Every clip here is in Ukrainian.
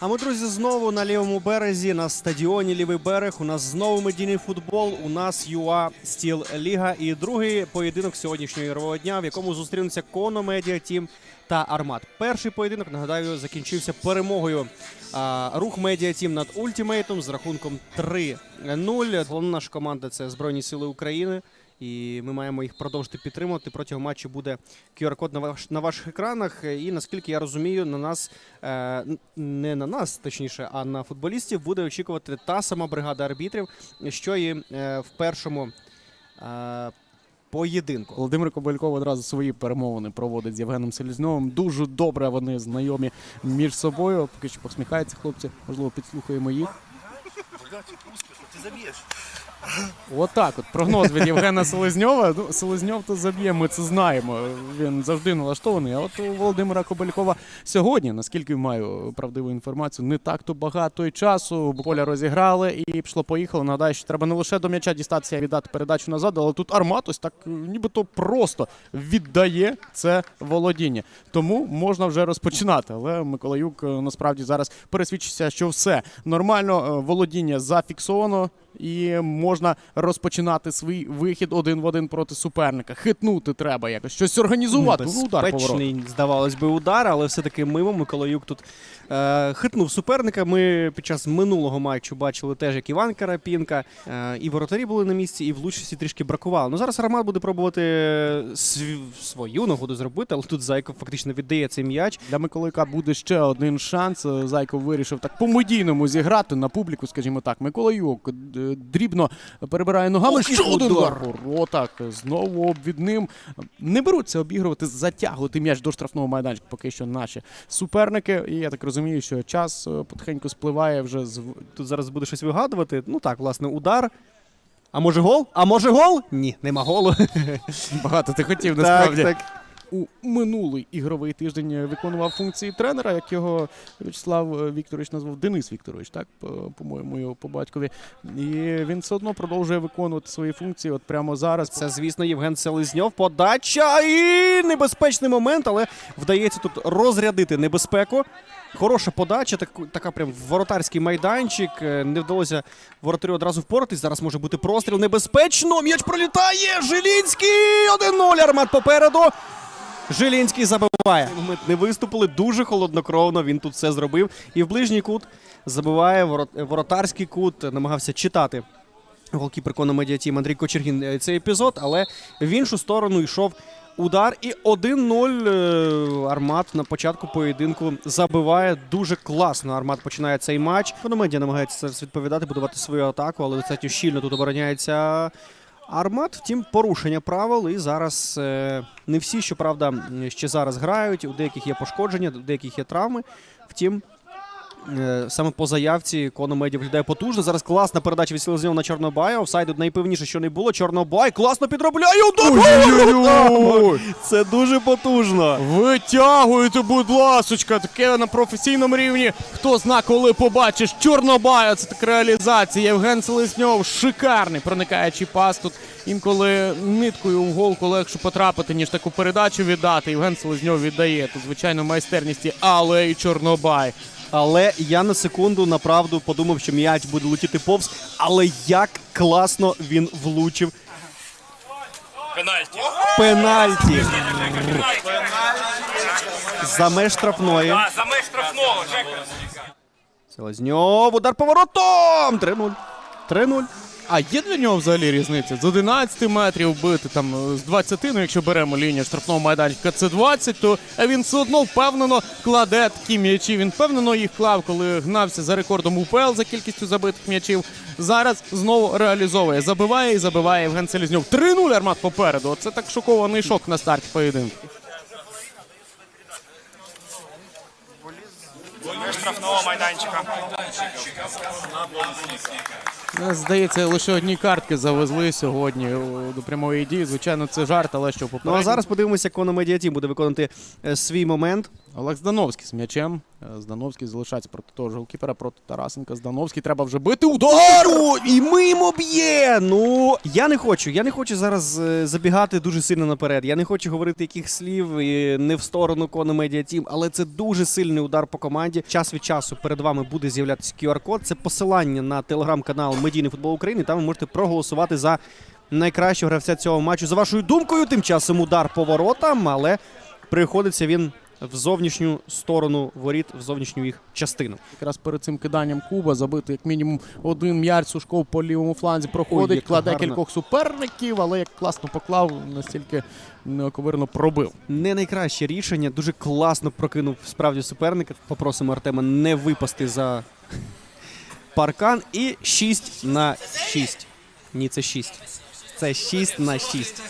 А ми, друзі, знову на лівому березі, на стадіоні Лівий берег. У нас знову медійний футбол. У нас ЮА Стіл Ліга і другий поєдинок сьогоднішнього ігрового дня, в якому зустрінуться Медіа Тім та Армат. Перший поєдинок, нагадаю, закінчився перемогою а, рух Медіа Тім над Ультімейтом з рахунком 3-0. Головна наша команда це Збройні Сили України. І ми маємо їх продовжити підтримувати. Протягом матчу буде QR-код на, ваш, на ваших екранах. І наскільки я розумію, на нас е, не на нас, точніше, а на футболістів буде очікувати та сама бригада арбітрів, що і е, в першому е, поєдинку. Володимир Кобильков одразу свої перемовини проводить з Євгеном Селізньовим. Дуже добре вони знайомі між собою. Поки що посміхаються хлопці. Можливо, підслухаємо їх. Ти заб'єш. Отак, от прогноз від Євгена Селезньова. Ну, Селезньов то заб'є, ми це знаємо. Він завжди налаштований. А от у Володимира Кобилькова сьогодні, наскільки маю правдиву інформацію, не так то багато і часу. Поля розіграли і пішло поїхало. Нагадаю, що треба не лише до м'яча дістатися і віддати передачу назад, але тут Армат ось так нібито просто віддає це володіння. Тому можна вже розпочинати. Але Миколаюк е, насправді зараз пересвідчився, що все нормально, е, володіння зафіксовано. І можна розпочинати свій вихід один в один проти суперника. Хитнути треба якось щось організувати. Ну, удар поворот. Здавалось би, удар, але все-таки мимо Миколаюк тут е, хитнув суперника. Ми під час минулого матчу бачили теж, як Іван Карапінка, е, і воротарі були на місці, і влучності трішки бракувало. Ну зараз Армат буде пробувати сві- свою нагоду зробити, але тут Зайков фактично віддає цей м'яч. Для Миколайка буде ще один шанс. Зайков вирішив так по-медійному зіграти на публіку, скажімо так. Миколайок е, дрібно перебирає ногами. Ще один удар! Знову обвідним. Не беруться обігрувати, затягувати м'яч до штрафного майданчика. Поки що наші суперники. І я так розумію, що час е, потихеньку спливає вже Тут зараз буде щось вигадувати. Ну так, власне, удар. А може гол? А може гол? Ні, нема голу. багато ти хотів так, насправді. так. У минулий ігровий тиждень виконував функції тренера, як його В'ячеслав е, Вікторович назвав Денис Вікторович, так по- по-моєму, його по батькові. І він все одно продовжує виконувати свої функції. От прямо зараз Це, звісно, Євген Селезньов. Подача і небезпечний момент, але вдається тут розрядити небезпеку. Хороша подача, так, така прям воротарський майданчик. Е, Не вдалося воротарю одразу впоратись. Зараз може бути простріл. Небезпечно. М'яч пролітає. Жилінський 1-0. Армат попереду. Жилінський забиває. Ми не виступили дуже холоднокровно. Він тут все зробив. І в ближній кут забиває ворот- воротарський кут. Намагався читати голкіпер Медіатім Андрій Кочергін е, цей епізод, але в іншу сторону йшов удар. І 1-0 е, Армат на початку поєдинку забиває. Дуже класно. Армат починає цей матч. Медіа намагається відповідати, будувати свою атаку, але достатньо щільно тут обороняється. Армат, втім, порушення правил. І зараз е, не всі, щоправда, ще зараз грають. У деяких є пошкодження, у деяких є травми. Втім, Саме по заявці Коно Меді виглядає потужно. Зараз класна передача від Селезньова на Чорнобая. Офсайду найпевніше, що не було. Чорнобай класно підробляє удар! Це дуже потужно. Витягуйте, будь ласочка, таке на професійному рівні. Хто зна, коли побачиш Чорнобая, це така реалізація. Євген Селезньов, шикарний проникаючий пас. Тут інколи ниткою в голку легше потрапити, ніж таку передачу віддати. Євген Селезньов віддає. Тут, звичайно, майстерність, але і Чорнобай. Але я на секунду направду подумав, що м'яч буде летіти повз. Але як класно він влучив. Пенальті. Пенальті за меж штрафної. А, за меж штрафного. Селезньов, удар поворотом! 3-0. 3-0. А є для нього взагалі різниця? З 11 метрів бити там е, з 20, ну якщо беремо лінію штрафного майданчика, це 20, то він все одно впевнено кладе такі м'ячі. Він впевнено їх клав, коли гнався за рекордом УПЛ за кількістю забитих м'ячів. Зараз знову реалізовує. Забиває і забиває Євген Селізньов. 3-0 армат попереду. Це так шокований шок на старті поєдинку. Штрафного майданчика. Е, Здається, лише одні картки завезли сьогодні до прямої дії. Звичайно, це жарт, але що Ну а зараз подивимося, як Коно Медіатім буде виконувати е, свій момент. Олег Здановський з м'ячем. Е, Здановський залишається проти того ж голкіпера, проти Тарасенка. Здановський треба вже бити. Удар! О, і мимо б'є. Ну я не хочу. Я не хочу зараз е, забігати дуже сильно наперед. Я не хочу говорити яких слів і не в сторону Коно Медіа Тім, але це дуже сильний удар по команді. Час від часу перед вами буде з'являтися QR-код. Це посилання на телеграм-канал Медійний футбол України. Там ви можете проголосувати за найкращого гравця цього матчу. За вашою думкою, тим часом удар по воротам, але приходиться він в зовнішню сторону воріт, в зовнішню їх частину. Якраз перед цим киданням Куба забити як мінімум один м'яч. Сушков по лівому фланзі проходить, яка кладе гарна. кількох суперників, але як класно поклав, настільки неоковирно пробив. Не найкраще рішення. Дуже класно прокинув справді суперника. Попросимо Артема не випасти за паркан. І 6 на 6. Ні, це 6. Це 6 на 6.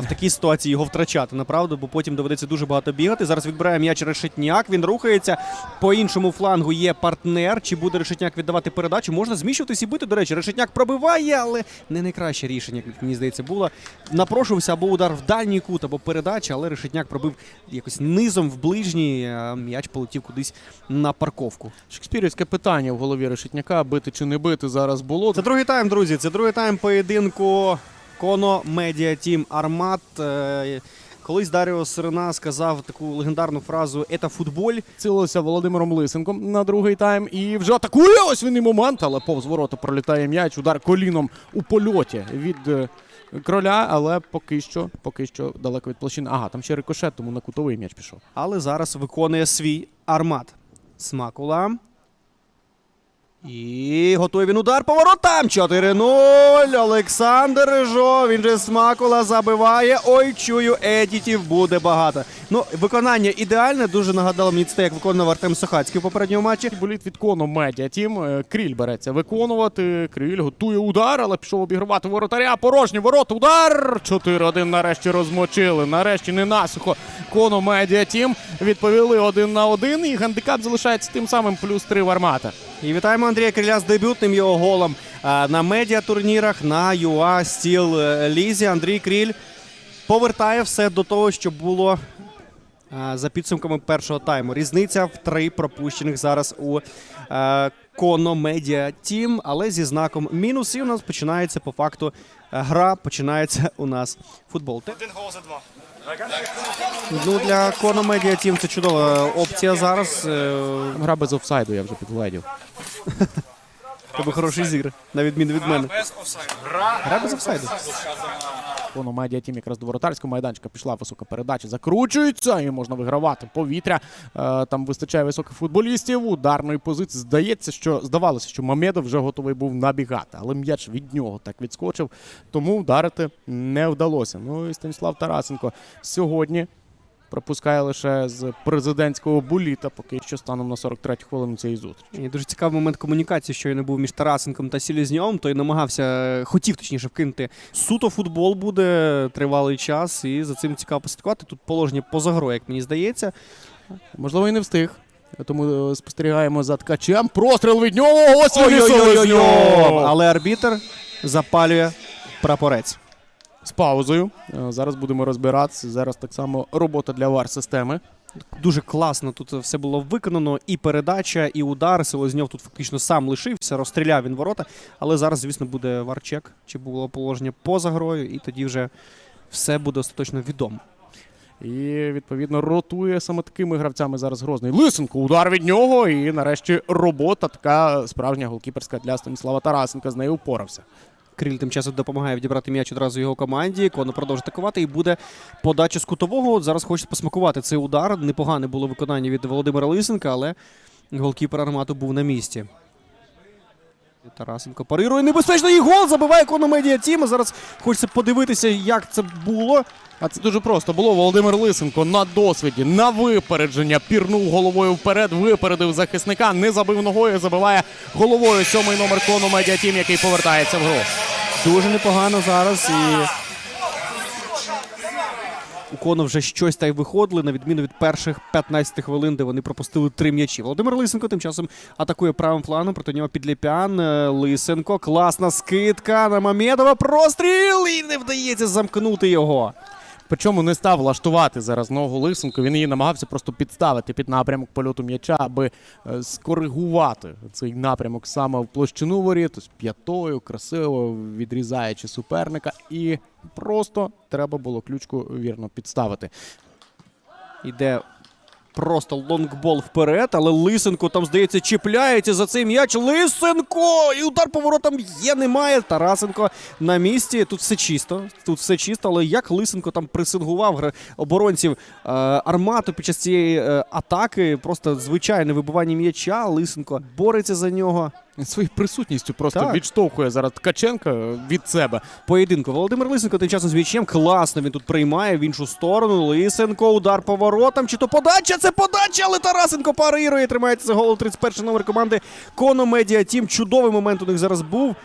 В такій ситуації його втрачати, направду, бо потім доведеться дуже багато бігати. Зараз відбирає м'яч Решетняк. Він рухається. По іншому флангу є партнер. Чи буде Решетняк віддавати передачу? Можна зміщуватись і бити. До речі, Решетняк пробиває, але не найкраще рішення, як мені здається, було. Напрошувався або удар в дальній кут, або передача, але Решетняк пробив якось низом в ближній. а М'яч полетів кудись на парковку. Шекспірівське питання в голові Решетняка: бити чи не бити зараз було. Це другий тайм, друзі. Це другий тайм поєдинку Коно Медіа Тім Армат. Е, Колись Даріо Сирена сказав таку легендарну фразу «Ета футболь. Цілилося Володимиром Лисенком на другий тайм і вже атакує. Ось він і момент, але повз ворота пролітає м'яч. Удар коліном у польоті від е, кроля, але поки що, поки що далеко від площини. Ага, там ще рикошет, тому на кутовий м'яч пішов. Але зараз виконує свій армат. Смакула. І готує він удар по воротам. 4-0. Олександр Рижов. Він же Смакула забиває. Ой, чую, едітів буде багато. Ну, виконання ідеальне. Дуже нагадало мені це, як виконував Артем Сохацький у попередньому матчі. Боліт від кону медіа. Тім е, Кріль береться виконувати. Кріль готує удар, але пішов обігравати воротаря. Порожні ворота. Удар! 4-1 нарешті розмочили. Нарешті не насухо. Коно медіа тім відповіли один на один. І гандикап залишається тим самим плюс 3 в армата. І вітаємо Андрія Криля з дебютним його голом а, на медіатурнірах на ЮА Стіл е, Лізі. Андрій Кріль повертає все до того, що було за підсумками першого тайму. Різниця в три пропущених зараз у е, Коно Медіа Тім, але зі знаком мінус. І у нас починається по факту е, гра. Починається у нас футбол. Один гол за два. Ну для Коно Медіа Тім це чудова опція зараз. Е, Гра без офсайду, я вже підгледів. Тебе хороший зір, на відміну від мене. Без офсайду. Гра без офсайду. Коно медіа тім якраз до воротарського майданчика пішла висока передача. Закручується і можна вигравати повітря. Е, Там вистачає високих футболістів. Ударної позиції. Здається, що здавалося, що Мамедов вже готовий був набігати, але м'яч від нього так відскочив. Тому вдарити не вдалося. Ну і Станіслав Тарасенко сьогодні. Пропускає лише з президентського буліта, поки що станом на 43 хвилину цієї зустрічі. І дуже цікавий момент комунікації, що не був між Тарасенком та Сілізньовим. Той намагався, хотів точніше вкинути. Суто футбол буде тривалий час, і за цим цікаво послідкувати. Тут положення поза грою, як мені здається. Можливо, і не встиг. Тому е, спостерігаємо за ткачем. Простріл від нього. Ось він і Селезньов! Але арбітр запалює прапорець. З паузою. Е, Зараз будемо розбиратися. Зараз так само робота для вар системи. Дуже класно тут все було виконано. І передача, і удар. Селезньов тут фактично сам лишився, розстріляв він ворота. Але зараз, звісно, буде варчек, чи було положення поза грою, і тоді вже все буде остаточно відомо. І відповідно ротує саме такими гравцями зараз Грозний. Лисенко, удар від нього. І нарешті робота така справжня голкіперська для Станіслава Тарасенка. З нею впорався. Кріль тим часом допомагає відібрати м'яч одразу його команді. Коно продовжує атакувати і буде подача з кутового. Зараз хоче посмакувати цей удар. Непогане було виконання від Володимира Лисенка, але голкіпер армату був на місці. Тарасенко парирує небезпечно і гол забиває Кономедія Тім. Зараз хочеться подивитися, як це було. А це дуже просто було. Володимир Лисенко на досвіді, на випередження пірнув головою вперед, випередив захисника, не забив ногою, забиває головою сьомий номер кону медіатім, який повертається в гру. Дуже непогано зараз. І у Коно вже щось та й виходили, на відміну від перших 15 хвилин, де вони пропустили три м'ячі. Володимир Лисенко тим часом атакує правим фланом, проти нього підліпян. Е, Лисенко, класна скидка на Мамедова. Простріл! І не вдається замкнути його. Причому не став влаштувати зараз ногу Лисенко. Він її намагався просто підставити під напрямок польоту м'яча, аби е, скоригувати цей напрямок саме в площину воріт, тобто п'ятою, красиво відрізаючи суперника, і просто треба було ключку вірно підставити. Іде просто лонгбол вперед, але Лисенко там, здається, чіпляється за цей м'яч. Лисенко! І удар поворотом є, немає. Тарасенко на місці. Тут все чисто. Тут все чисто, але як Лисенко там пресингував оборонців е, армату під час цієї е, атаки. Просто звичайне вибивання м'яча. Лисенко бореться за нього. Своєю присутністю просто Так. відштовхує зараз Ткаченка від себе. Поєдинку. Володимир Лисенко тим часом з м'ячем. Класно він тут приймає в іншу сторону. Лисенко, удар поворотом. Чи то подача? Це подача, але Тарасенко парирує. Тримається за голову 31 номер команди Коно Медіа Тім. Чудовий момент у них зараз був.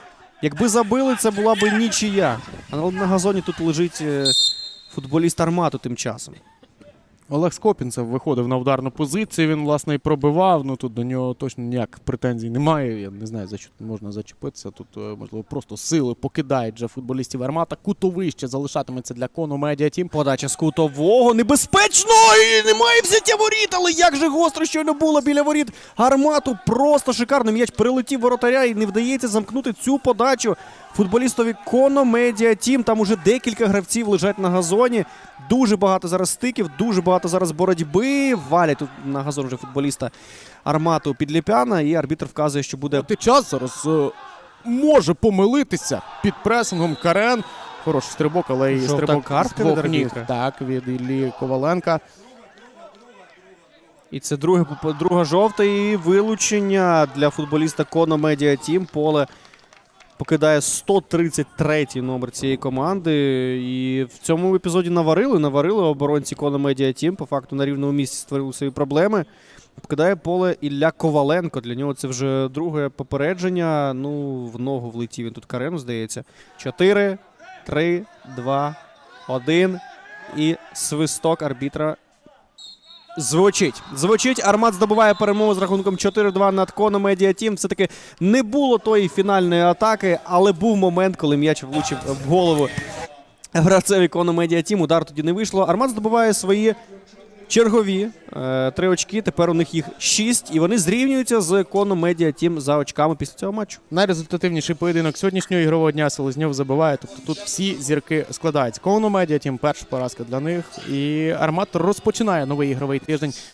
Якби забили, це була б нічия. А на- на газоні тут лежить е, футболіст Армату тим часом. Олег Скопінцев виходив на ударну позицію. Він, власне, і пробивав. Ну тут до нього точно ніяких претензій немає. Я не знаю, за що можна зачепитися. Тут, е, можливо, просто сили покидають вже футболістів Армата. Кутовище залишатиметься для Кону Медіа Тім. Подача з кутового. Небезпечно! І немає взяття воріт, але як же гостро щойно було біля воріт. Армату просто шикарно. М'яч прилетів воротаря і не вдається замкнути цю подачу. Футболістові Коно Медіа Тім. Там уже декілька гравців лежать на газоні. Дуже багато зараз стиків, дуже багато зараз боротьби. Валять тут на газон вже футболіста Армату Підліпяна. І арбітр вказує, що буде Ти час зараз е, може помилитися під пресингом Карен. Хороший стрибок, але і Жовта стрибок картка від арбітра. Так, від Іллі Коваленка. І це друге, друга жовта і вилучення для футболіста Коно Медіа Тім. Поле покидає 133-й номер цієї команди. І в цьому епізоді наварили. Наварили оборонці Коно Медіа Тім. По факту на рівному місці створили свої проблеми. Покидає поле Ілля Коваленко. Для нього це вже друге попередження. Ну, в ногу влетів він тут Карену, здається. 4, 3, 2, 1. І свисток арбітра Звучить. Звучить. Армат здобуває перемогу з рахунком 4-2 над Коно Медіа Тім. Все-таки не було тої фінальної атаки, але був момент, коли м'яч влучив в голову гравцеві Коно Медіа Тім. Удар тоді не вийшло. Армат здобуває свої чергові е, три очки. Тепер у них їх шість, і вони зрівнюються з коном Медіа Тім за очками після цього матчу. Найрезультативніший поєдинок сьогоднішнього ігрового дня Селезньов забиває. Тобто тут всі зірки складаються. Кону медіа, тім перша поразка для них. І Армат розпочинає новий ігровий тиждень